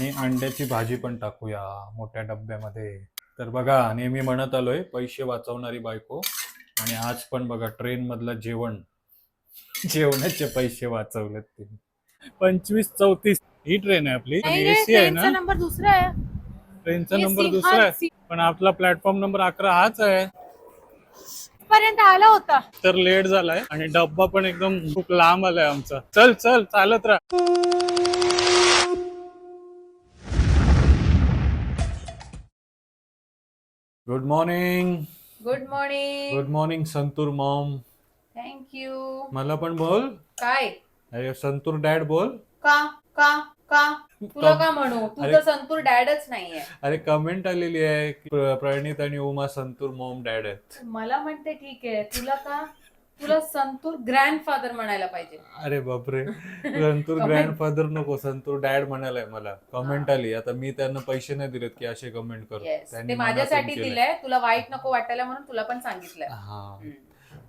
आणि अंड्याची भाजी पण टाकूया मोठ्या डब्यामध्ये. तर बघा नेहमी म्हणत आलोय पैसे वाचवणारी बायको. आणि आज पण बघा ट्रेन मधलं जेवण. जेवणाचे पैसे वाचवलेत तिने. पंचवीस चौतीस. ही ट्रेन आहे आपली. एसी आहे ना? नंबर दुसरा आहे. ट्रेनचा नंबर दुसरा आहे. पण आपला प्लॅटफॉर्म नंबर अकरा हाच आहे. पर्यंत आला होता. तर लेट झालाय. आणि डब्बा पण एकदम खूप लांब आलाय आमचा. चल चल चालत राहा. Good morning good morning good morning Santoor mom thank you मला पण बोल. काय? अरे संतूर डॅड बोल. का? का? का? तुला का म्हणू? तू अरे- संतूर डॅडच नाहीये. अरे कमेंट आलेली आहे की प्र- प्रणित आणि उमा संतूर मॉम डॅड आहेत. मला म्हणते ठीक आहे. तुला का? तुला संतूर ग्रँडफादर म्हणायला पाहिजे. अरे बापरे. संतूर. ग्रँडफादर नको संतूर डॅड म्हणालाय मला. कमेंट आली. आता मी त्यांना पैसे नाही दिलेत की असे कमेंट कर. येस त्यांनी ते माझ्यासाठी. दिलंय. तुला वाईट नको वाटायला म्हणून तुला पण सांगितलंय. हा.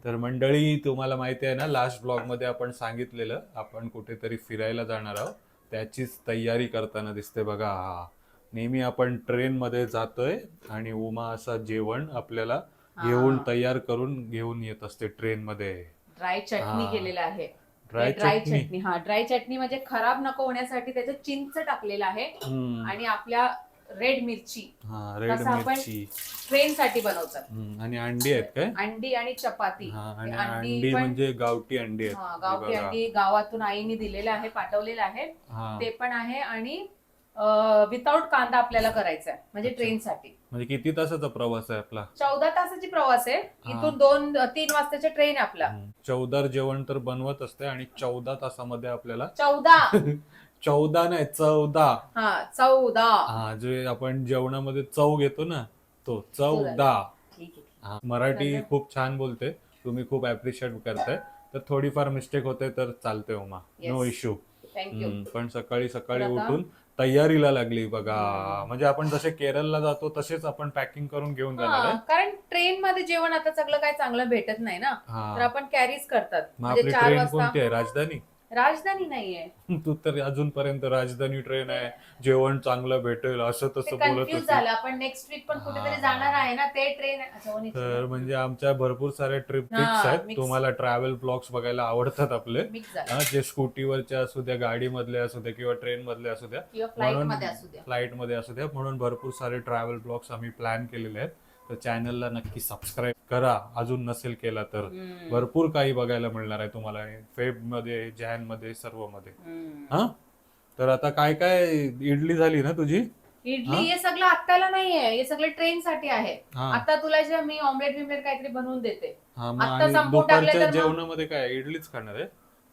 तर मंडळी तुम्हाला माहिती आहे ना लास्ट ब्लॉगमध्ये आपण सांगितलेलं आपण कुठेतरी फिरायला जाणार आहोत. त्याचीच तयारी करताना दिसते बघा. हा. नेहमी आपण ट्रेन मध्ये जातोय आणि उमा असा जेवण आपल्याला घेऊन. तयार करून घेऊन येत असते ट्रेन मध्ये ड्राय चटणी हा. केलेलं आहे ड्राय ड्राय चटणी चटणी हा ड्राय चटणी म्हणजे खराब नको होण्यासाठी त्याच्यात चिंच टाकलेलं आहे हम्म. आणि आपल्या रेड मिरची हा रेड कसं आपण- मिरची ट्रेन साठी बनवतात हम्म. आणि अंडी आहेत काय अंडी आणि चपाती हा आणि अंडी अंडी पण- म्हणजे गावठी अंडी हा, गावठी हे बघा. अंडी गावातून आईने दिलेलं आहे पाठवलेलं आहे हा ते पण आहे आणि विदाउट कांदा आपल्याला करायचा आहे म्हणजे अच्छा. ट्रेनसाठी म्हणजे किती तासाचा प्रवास आहे आपला? चौदा तासाची प्रवास आहे. हा. इथून दोन तीन वाजताच्या ट्रेन आहे आपला. हम्म. चौदार जेवण तर बनवत असते आणि चौदा तासामध्ये आपल्याला चौदा. चौदा नाही चौदा. हा चौदा. हा जे आपण जेवणामध्ये चव घेतो ना तो चौदा. ठीक आहे हा, मराठी झालं. खूप छान बोलते. तुम्ही खूप अप्रिशिएट करताय. तर थोडीफार मिस्टेक होते तर चालते Uma. No Yes. Issue thank you पण सकाळी सकाळी तर आता- उठून तयारीला लागली बघा. म्हणजे आपण जसे केरळला जातो तसेच आपण पॅकिंग करून घेऊन जाणार आहे. कारण ट्रेन मध्ये जेवण आता सगळं काय चांगलं भेटत नाही ना. तर आपण कॅरीज करतात. मग म्हणजे आपली चार ट्रेन वाजता. कोणती आहे? राजधानी? राजधानी नाहीये. तू तर अजूनपर्यंत राजधानी ट्रेन आहे. जेवण चांगलं भेटेल असं तसं बोलत कन्फ्युज होती झालं आपण नेक्स्ट वीक पण कुठेतरी हा. जाणार आहे ना ते ट्रेन तर. म्हणजे आमच्या भरपूर साऱ्या ट्रिप हा, फिक्स आहेत. mix. तुम्हाला ट्रॅव्हल ब्लॉग्स बघायला आवडतात आपले. मिक्स झालं. हा, जे स्कूटीवरचे असू द्या गाडी मधले असू द्या किंवा ट्रेन मधले असू द्या. किंवा फ्लाईट म्हणून मध्ये असू द्या. फ्लाईटमध्ये असू द्या. म्हणून भरपूर सारे ट्रॅव्हल ब्लॉग्स आम्ही प्लॅन केलेले आहेत. तर चॅनलला नक्की सबस्क्राईब करा. अजून नसेल केला तर. भरपूर काही बघायला मिळणार आहे तुम्हाला. फेबमध्ये जॅनमध्ये सर्वमध्ये. हा? तर आता काय काय इडली झाली ना तुझी? इडली हा? सगळं आत्ताला नाहीये. हे सगळं ट्रेन साठी आहे. हा. आता तुला जे मी ऑमलेट बिमलेट काहीतरी बनवून देते. हा मग आत्ता आणि संपवून टाकलं दुपारच्या तर मग- जेवणामध्ये काय इडलीच खाणार आहे?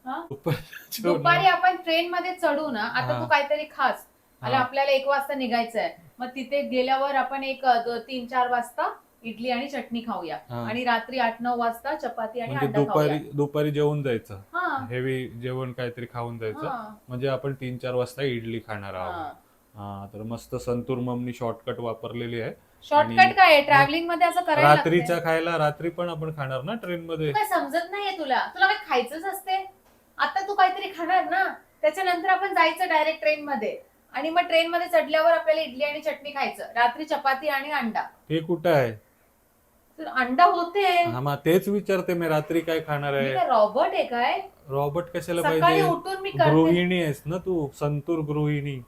हा? दुपारच्या दुपारी आपण ट्रेन मध्ये चढू ना. आता हा. तू काहीतरी खास. आणि. आपल्याला एक वाजता निघायचं आहे मग तिथे गेल्यावर आपण एक दो- तीन चार वाजता इडली आणि चटणी खाऊया. हा. आणि रात्री आठ नऊ वाजता चपाती आणि म्हणजे अंडा दुपारी खाऊया. दुपारी जेवून जायचं. हा. हेवी जेवण काहीतरी खाऊन जायचं. हा, म्हणजे आपण तीन चार वाजता इडली खाणार आहोत. हा. तर मस्त संतूर ममनी शॉर्टकट वापरलेली आहे. शॉर्टकट आणि- काय आहे? ट्रॅव्हलिंगमध्ये असं करायला रात्रीच्या. खायला रात्री पण आपण खाणार ना ट्रेन मध्ये काय समजत नाहीये तुला. तुला काय खायचंच असते? आता तू काहीतरी खाणार ना? त्याच्यानंतर आपण जायचं डायरेक्ट ट्रेन मध्ये. आणि मग ट्रेन मध्ये चढल्यावर आपल्याला इडली आणि चटणी खायचं. रात्री चपाती आणि अंडा. हे कुठं आहे? तर अंडा होते. हा मग तेच विचारते मी रात्री काय खाणार मी आहे? काय रॉबर्ट आहे काय? रॉबर्ट कशाला सकाळी पाहिजे? उठून मी करते. गृहिणी आहेस ना तू संतूर गृहिणी.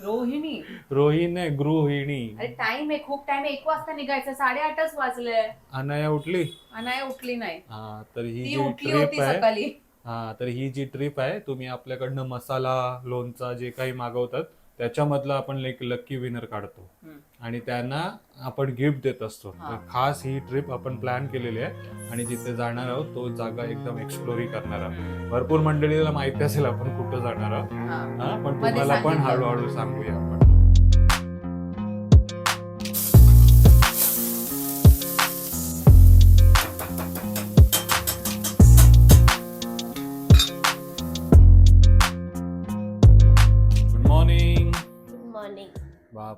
रोहिणी. रोहिणी आहे गृहिणी. अरे टाइम आहे खूप टाइम आहे. एक वाजता निघायचं साडेआठच वाजले. अनाया उठली? अनाय उठली नाही. हा तर ही ती जी उठली ट्रिप होती आहे सकाळी. हा तर ही जी ट्रिप आहे तुम्ही आपल्याकडनं मसाला लोणचा जे काही मागवतात त्याच्यामधलं आपण एक लक्की विनर काढतो. आणि त्यांना आपण गिफ्ट देत असतो. तर खास ही ट्रिप आपण प्लॅन केलेली आहे. आणि जिथे जाणार आहोत तो जागा एकदम एक्सप्लोरी करणार आहोत. भरपूर मंडळीला माहिती असेल आपण कुठं जाणार आहोत. पण तुम्हाला पण. हळूहळू सांगूया आपण.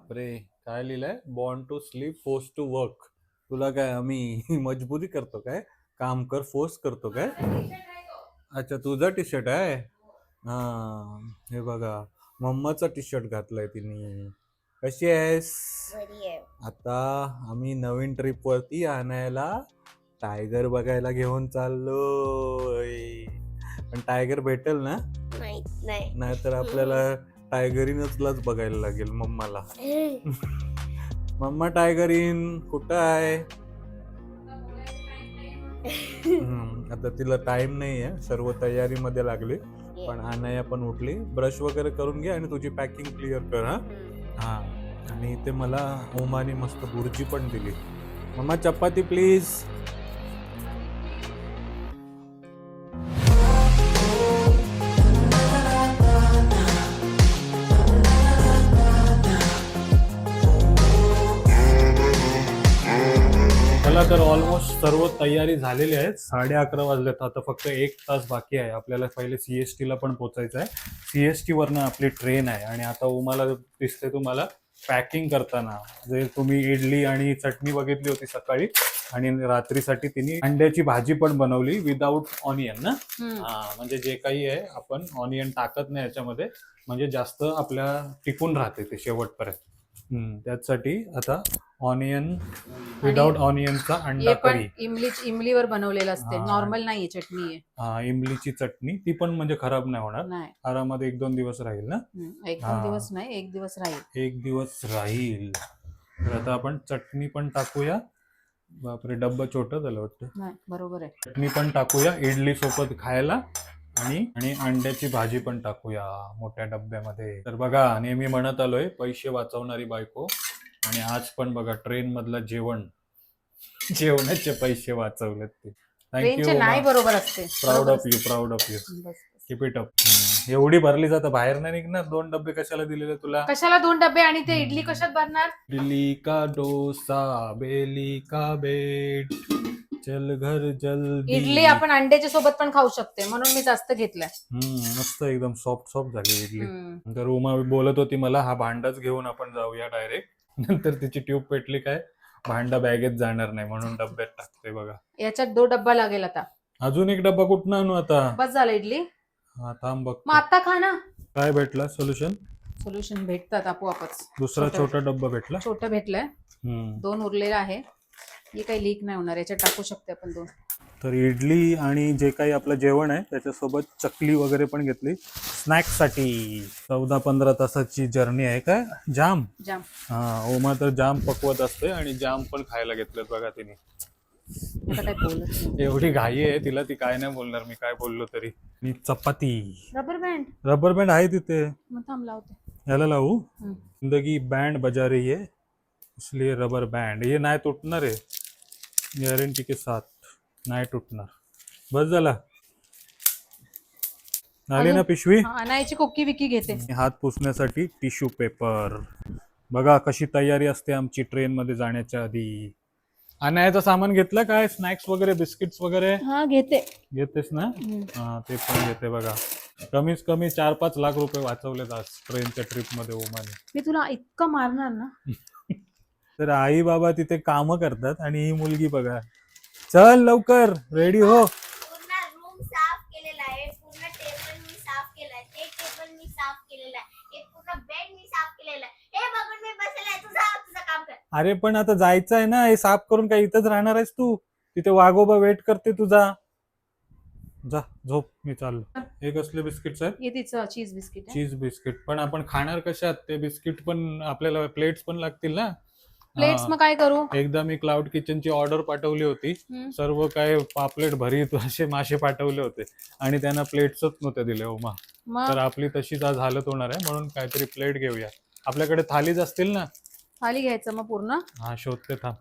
बापरे काय लिहिलंय? Born to sleep force to work तुला काय आम्ही मजबुरी करतो काय? काम कर फोर्स करतो काय? अच्छा तुझा टी शर्ट आहे? हा हे बघा मम्माचा टी शर्ट घातलाय तिने. कशी आहेस? आता आम्ही नवीन ट्रिप वरती आणायला टायगर बघायला घेऊन चाललोय. पण टायगर भेटेल ना? नाही. नाहीतर आपल्याला टायगरीनचलाच बघायला लागेल मम्माला. मम्मा टायगरीन कुठं आहे? आता तिला टाइम नाही आहे सर्व तयारीमध्ये लागली. पण अनाया पण उठली. ब्रश वगैरे करून घे आणि तुझी पॅकिंग क्लिअर कर हा? हा. आणि इथे मला ओमाने मस्त बुर्जी पण दिली. मम्मा चपाती प्लीज तर ऑलमोस्ट सर्व तयारी झालेली आहे साडे अकरा वाजलेत. आता फक्त एक तास बाकी आहे. आपल्याला पहिले सीएसटी ला पण पोहोचायचं आहे. सीएसटी वरनं आपली ट्रेन आहे. आणि आता उमाला दिसते तुम्हाला पॅकिंग करताना. जे तुम्ही इडली आणि चटणी बघितली होती सकाळी आणि रात्रीसाठी तिने अंड्याची भाजी पण बनवली विदाऊट ऑनियन ना? हा म्हणजे जे काही आहे आपण ऑनियन टाकत नाही याच्यामध्ये. म्हणजे जास्त आपल्या टिकून राहते ते शेवटपर्यंत. हम्म, त्यासाठी आता ऑनियन विदाऊट ऑनियनचा अंडा हे पण करी. इमली इमलीवर बनवलेलं असते. हा. नॉर्मल नाहीये चटणी आहे. हा इमलीची चटणी. ती पण म्हणजे खराब नाही होणार. नाही. आरामात एक दोन दिवस राहील ना? हम्म, एक हा. दोन दिवस नाही एक दिवस राहील. एक दिवस राहील. तर आता आपण चटणी पण टाकूया. बापरे डब्बा छोटं झालं वाटतं. नाही बरोबर आहे. चटणी पण टाकूया इडली सोबत खायला. आणि आणि अंड्याची भाजी पण टाकूया मोठ्या डब्यामध्ये. तर बघा नेहमी म्हणत आलोय पैसे वाचवणारी बायको. आणि आज पण बघा ट्रेन मधलं जेवण. जेवणाचे पैसे वाचवलेत ते. ट्रेनचे नाही थँक्यू बरोबर असते. Proud of you proud of you असते. बस, बस. किप इट अप एवढी भरली जातं. बाहेर नाही निघणार. दोन डबे कशाला दिलेले तुला? कशाला दोन डबे? आणि ते इडली कशात भरणार इडली का डोसा? बेली का बेट? चल घर जल्दी. इडली आपण अंड्याच्या सोबत पण खाऊ शकते. म्हणून मी जास्त घेतलंय. मस्त एकदम सॉफ्ट सॉफ्ट झाली इडली. हम्म. तर उमा बोलत होती मला हा भांडाच घेऊन आपण जाऊया डायरेक्ट नंतर तिची ट्यूब पेटली काय? भांडा बॅगेत जाणार नाही. म्हणून डब्यात टाकते बघा. याच्यात दो डब्बा लागेल आता. अजून एक डब्बा कुठनं आणू आता? बस झालं इडली. हा थांब बघ मग आता खा ना. काय भेटला? सोल्युशन सोल्युशन भेटतात आपोआपच. दुसरा छोटं. छोटा डब्बा भेटला? छोटं भेटलंय. हम्म. दोन उरलेलं आहे. हे काही लीक नाही होणार याच्यात टाकू शकते आपण दोन. तर इडली आणि जे काही आपलं जेवण आहे त्याच्यासोबत चकली वगैरे पण घेतली. स्नॅक्ससाठी चौदा पंधरा तासाची जर्नी आहे काय जाम. जाम. हा ओमा तर जाम पकवत असते आणि जाम पण खायला घेतलेत बघा तिने. काय बोलत नाही. एवढी घाई आहे तिला ती काय नाही बोलणार मी काय बोललो तरी. आणि चपाती. रबर बँड रबर बँड आहे तिथे. मग थांब लावते. याला लावू. जिंदगी बैंड बजा रही है इसलिए रबर बैंड ये नाही तुटणार आहे. गॅरंटी के साथ नाही तुटणार. बस झाला. झाली ना? पिशवी? हा, अनायाची कोकी विकी घेते. हात पुसण्यासाठी टिश्यू पेपर बघा कशी तयारी असते आमची ट्रेन मध्ये जाण्याच्या आधी. अनायाचं सामान घेतलं काय? स्नॅक्स वगैरे बिस्किट्स वगैरे? हा घेते. घेतेस ना? हा ते पण घेते बघा. कमीत कमी चार पाच लाख रुपये वाचवलेत आज ट्रेनच्या ट्रिपमध्ये ओमाने. मी तुला इतकं मारणार ना? तर आई बाबा तिथे काम करतात आणि ही मुलगी बघा. चल लवकर रेडी हो. पूर्ण रूम साफ केलेला आहे. पूर्ण टेबल मी साफ केलाय. ते टेबल मी साफ केलेला आहे. पूर्ण बेड मी साफ केलेला आहे. बघून मी बसलेला आहे. तुझा तुझं काम कर. अरे पण आता जायचं आहे ना. हे साफ करून काय इथंच राहणार आहेस तू. तिथे वाघोबा वेट करते तुझा. जा झोप. मी चाललो. हे कसले आहेत? हे तिचं चीज बिस्किट आहे. चीज बिस्किट पण आपण खाणार कशात? ते बिस्किट पण आपल्याला प्लेट्स पण लागतील ना? प्लेट्स. मग काय करू? एकदा मी क्लाउड किचनची ऑर्डर पाठवली होती. हम्म. सर्व काय पापलेट भरीत असे मासे पाठवले होते. आणि त्यांना प्लेट्सच नव्हते दिले. ओमा. तर मग आपली तशीच आज हालत होणार आहे. म्हणून काहीतरी प्लेट घेऊया. आपल्याकडे थालीच असतील ना? थाली घ्यायचं मग पूर्ण? हा शोधते थांब.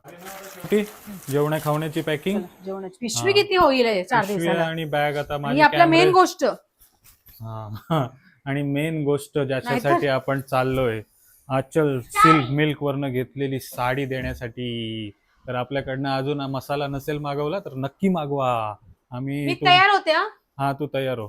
छोटी जेवणा खावण्याची पॅकिंग जेवणाची. पिशवी हा. किती होईल हे चार दिवसाला? आणि बॅग आता ही माझी आपल्या मेन गोष्ट. हा. आणि मेन गोष्ट ज्याच्यासाठी आपण चाललोय आचल सिल्क मिल्क वरनं घेतलेली साडी देण्यासाठी. तर आपल्याकडनं अजून हा मसाला नसेल मागवला तर नक्की मागवा. आम्ही मी तुम- तयार होते हा. हा तू तयार हो.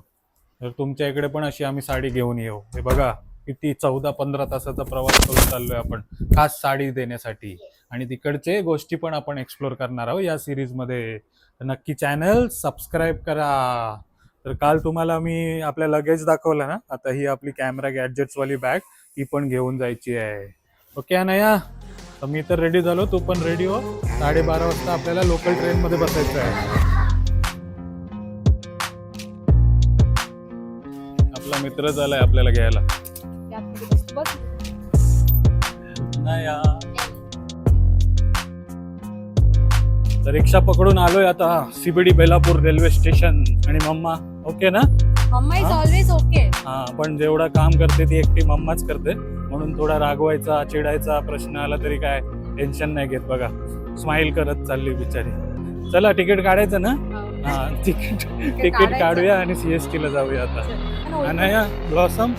तर तुमच्या इकडे पण अशी आम्ही साडी घेऊन येऊ. हे बघा. किती चौदा पंधरा तासाचा प्रवास करून चाललोय आपण. खास साडी देण्यासाठी. आणि तिकडचे गोष्टी पण आपण एक्सप्लोर करणार आहोत या सिरीजमध्ये नक्की चॅनल सबस्क्राईब करा. तर काल तुम्हाला मी आपल्या लगेज दाखवलं ना? आता ही आपली कॅमेरा गॅडजेट्सवाली बॅग ती पण घेऊन जायची आहे. ओके अनया? तर मी तर रेडी झालो तू पण रेडी हो. साडेबारा वाजता आपल्याला लोकल ट्रेनमध्ये बसायचं आहे. आपला मित्र झालाय आपल्याला घ्यायला. अनया तर रिक्षा पकडून आलोय आता सीबीडी बेलापूर रेल्वे स्टेशन. आणि मम्मा ओके ना? मम्मा इज हा? ऑलवेज ओके हा पण जेवढं काम करते ती एकटी मम्माच करते. म्हणून थोडा रागवायचा चिडायचा प्रश्न आला तरी काय टेन्शन नाही घेत बघा. स्माइल करत चालली बिचारी. चला तिकीट काढायचं ना? हा. तिकीट तिकीट काढायचं. काढूया आणि सीएसटी ला जाऊया आता. Anaya blossom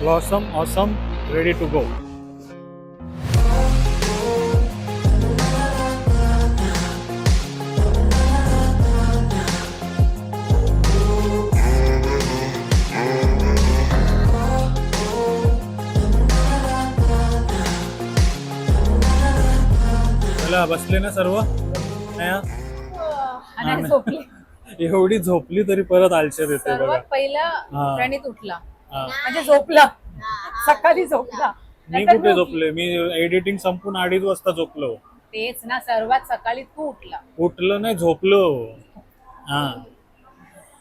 blossom awesome ready to go बसले ना सर्व. आणि झोपली. एवढी झोपली तरी परत आलच्या देते बघा. सर्वात पहिला हा. उठला. हा. म्हणजे झोपला. सकाळी झोपला. मी नाहीतर कुठे झोपले. मी एडिटिंग संपून अडीच वाजता झोपलो. तेच ना सर्वात सकाळी तू उठला. उठलो नाही झोपलो. हा.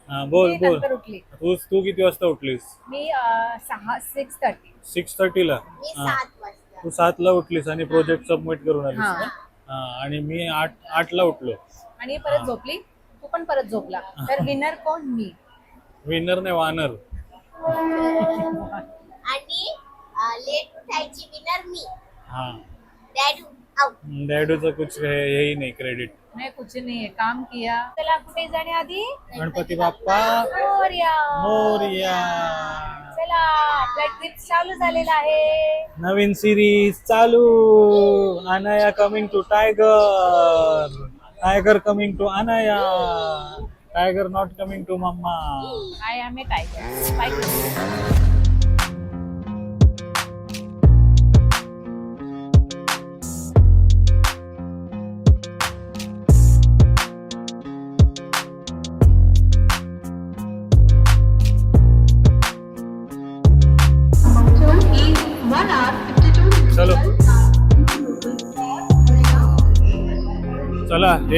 हा बोल मी बोल. नंतर उठली. तू तू किती वाजता उठलीस? मी अं, सहा सिक्स थर्टी सिक्स थर्टीला मी हा. सात वाजता. तू सातला उठलीस आणि प्रोजेक्ट सबमिट करून आलीस हा. ना? आणि मी आठ आठला उठलो. आणि परत झोपली? तू पण परत झोपला. तर विनर कोण? मी. विनर नाही वानर. आणि लेट उठायची विनर मी. हा. डॅड आउट डॅडूचं कुछ हे हेही नाही क्रेडिट नाही कुछ नाही काम किया। चला कुठे जाण्याआधी गणपती बाप्पा मोरया। मोरया. चला आपला ट्रिप चालू झालेला आहे. नवीन सिरीज चालू. Anaya coming to tiger tiger coming to Anaya. Tiger not coming to mamma I am a tiger चलो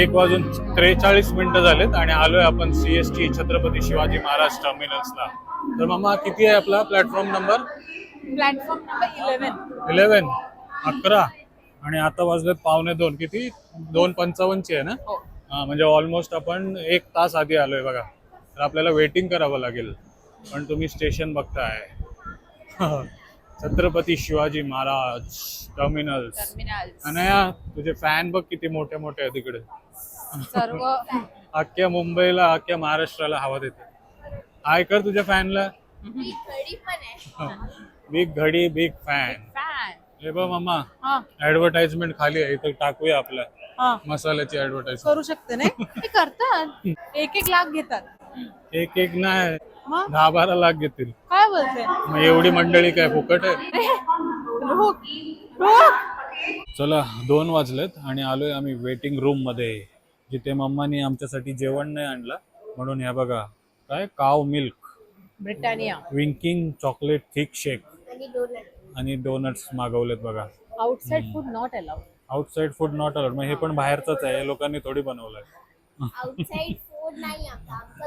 एक वाजून त्रेचाळीस मिनिटं झालेत आणि आलोय आपण सीएसटी छत्रपती शिवाजी महाराज टर्मिनल्सला तर मम्मा किती आहे आपला platform number platform number eleven eleven अकरा. आणि आता वाजलेत पावणे दोन. किती? दोन पंचावन्नची आहे ना? हो. हा म्हणजे ऑलमोस्ट आपण एक तास आधी आलोय बघा. तर आपल्याला वेटिंग करावं लागेल. पण तुम्ही स्टेशन बघताय. छत्रपती शिवाजी महाराज टर्मिनल्स टर्मिनल अनया तुझे फॅन बघ किती मोठे मोठे आहेत तिकडे सर्व अख्ख्या मुंबईला अख्ख्या महाराष्ट्राला हवा देते. हाय कर तुझ्या फॅनला बिग घडी बिग फॅन हे बघ मामा हा. ऍडव्हर्टाइजमेंट खाली आहे इथं टाकूया आपल्या हा. मसाल्याची ऍडव्हर्टाइज करू शकते नाही? ते करतात. एक एक लाख घेतात. एक एक नाही. मग दहा बारा लाख घेतील. काय बोलते? मग एवढी मंडळी काय फुकट आहे? चला दोन वाजलेत आणि आलोय आम्ही वेटिंग रूममध्ये. जिथे मम्मानी आमच्यासाठी जेवण नाही आणलं. म्हणून ह्या बघा काय? Cow milk Britannia. Winking chocolate thick shake आणि डोनट आणि डोनट्स मागवलेत बघा. Outside food not allowed outside food not allowed मग हे पण बाहेरचंच आहे. लोकांनी थोडी बनवलंय.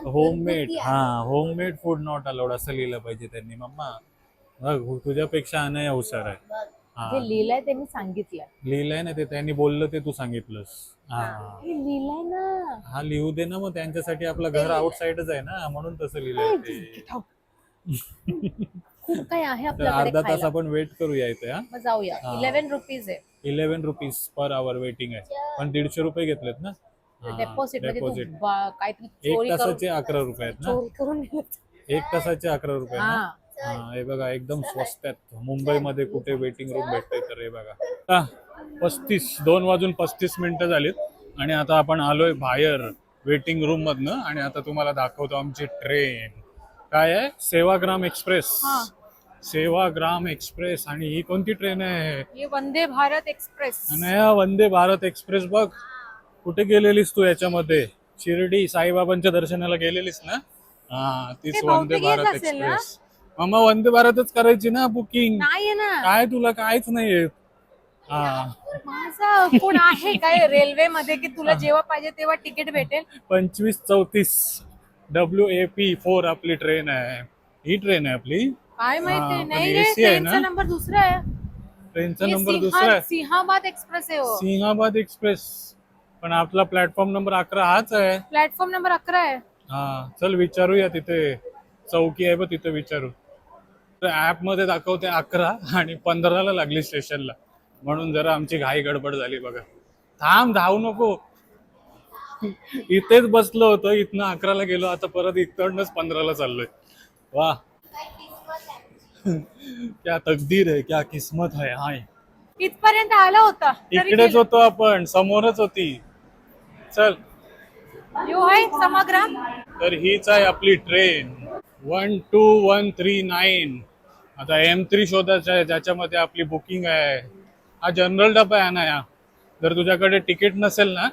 होममेड. हा होममेड फूड नॉट अलाउड असं लिहिलं पाहिजे त्यांनी. मम्मा बघ तुझ्यापेक्षा अनया हुशार आहे. जे लिहिलंय ते मी सांगितलंय. लिहिलंय ना ते त्यांनी बोललं ते तू सांगितलंस. हा. हे. लिहिलंय ना. हा लिहू दे ना मग त्यांच्यासाठी आपलं घर आउटसाइडच आहे ना म्हणून तसं लिहिलंय ते. खूप काही आहे तर आपल्याकडे अर्धा तास खायला. आपण वेट करूया इथे हा. मग जाऊया. हा. इलेव्हन रुपीज आहे. Eleven rupees per hour waiting आहे. पण दीडशे रुपये घेतलेत ना? डेपॉझिट म्हणजे तू डेपॉझिट बा- काहीतरी एक चोरी करून तासाचे अकरा रुपये आहेत ना? चोरी करून नेलं. एक तासाचे अकरा रुपये ना? हा. हा हे बघा एकदम स्वस्त आहेत. मुंबईमध्ये कुठे वेटिंग रूम भेटते तर हे बघा. हा, पस्तीस दोन वाजून पस्तीस मिनिटं झालीत. आणि आता आपण आलोय बाहेर वेटिंग रूम मधनं. आणि आता तुम्हाला दाखवतो आमची ट्रेन काय आहे? सेवाग्राम एक्सप्रेस. सेवाग्राम एक्सप्रेस. आणि ही कोणती ट्रेन आहे? हे वंदे भारत एक्सप्रेस. अनया वंदे भारत एक्सप्रेस बघ. कुठे गेलेलीस तू याच्यामध्ये? शिर्डी साईबाबांच्या दर्शनाला गेलेलीस ना? हा तीच वंदे भारत? एक्सप्रेस. मग वंदे भारतच करायची ना बुकिंग. नाही ना. काय तुला कायच नाही येत हा. माझा कोण आहे काय रेल्वे मध्ये की तुला जेव्हा पाहिजे तेव्हा तिकीट भेटेल? पंचवीस चौतीस. डब्ल्यू ए पी फोर आपली ट्रेन आहे. ही ट्रेन आहे आपली. काय हा, माहिती? पण नाही रे AC आहे ना? ट्रेनचा नंबर दुसरा आहे. ट्रेनचा हे नंबर सिंहा- दुसरा आहे. सिंहाबाद एक्सप्रेस आहे हो. सिंहाबाद एक्सप्रेस पण आपला प्लॅटफॉर्म नंबर अकरा हाच आहे. प्लॅटफॉर्म नंबर अकरा आहे. हा चल विचारूया तिथे. चौकी आहे बघ तिथे विचारू ऍपमध्ये दाखवते अकरा आणि पंधराला लागली स्टेशनला म्हणून जरा आमची घाई गडबड झाली बघा. थांब धावू नको. इथेच बसलो होतो इथनं अकराला गेलो आता परत इकडनंच पंधराला चाललोय. वा. काय किस्मत आहे क्या तकदीर आहे क्या किस्मत आहे हाय. इथपर्यंत आला होता इकडेच. होतो आपण समोरच होती. चल. यो समाग्राम तर हीच आहे आपली train one two one three nine. आता एम थ्री शोधायचं आहे ज्याच्यामध्ये आपली बुकिंग आहे. हा जनरल डबा आहे ना या. जर तुझ्याकडे तिकीट नसेल ना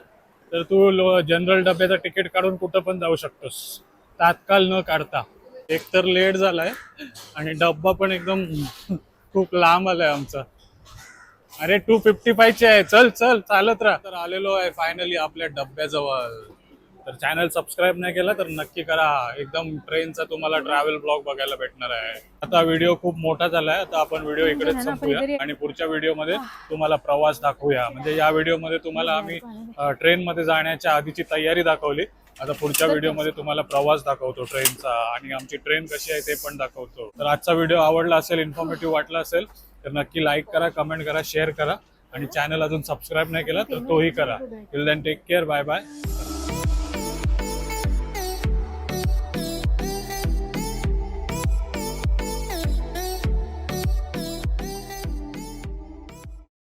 तर तू जनरल डब्याचं तिकीट काढून कुठं पण जाऊ शकतोस. तात्काळ न काढता. एक तर लेट झालाय आणि डब्बा पण एकदम खूप लांब आलाय आमचा. अरे टू फिफ्टी फायचे आहे. चल चल चालत राहा. तर आलेलो आहे फायनली आपल्या डब्याजवळ. तर चॅनल सबस्क्राईब नाही केला तर नक्की करा. एकदम ट्रेनचा तुम्हाला ट्रॅव्हल ब्लॉग बघायला भेटणार आहे. आता व्हिडिओ खूप मोठा झालाय. आता आपण व्हिडिओ इकडेच संपूया. आणि पुढच्या व्हिडिओमध्ये तुम्हाला प्रवास दाखवूया. म्हणजे या व्हिडिओमध्ये तुम्हाला आम्ही ट्रेन मध्ये जाण्याच्या आधीची तयारी दाखवली. आता पुढच्या व्हिडिओमध्ये तुम्हाला प्रवास दाखवतो ट्रेनचा आणि आमची ट्रेन कशी आहे ते पण दाखवतो. तर आजचा व्हिडिओ आवडला असेल इन्फॉर्मेटिव्ह वाटला असेल तर नक्की लाईक करा कमेंट करा शेअर करा. आणि चॅनल अजून सबस्क्राईब नाही केला तर तोही करा. Till then take care bye bye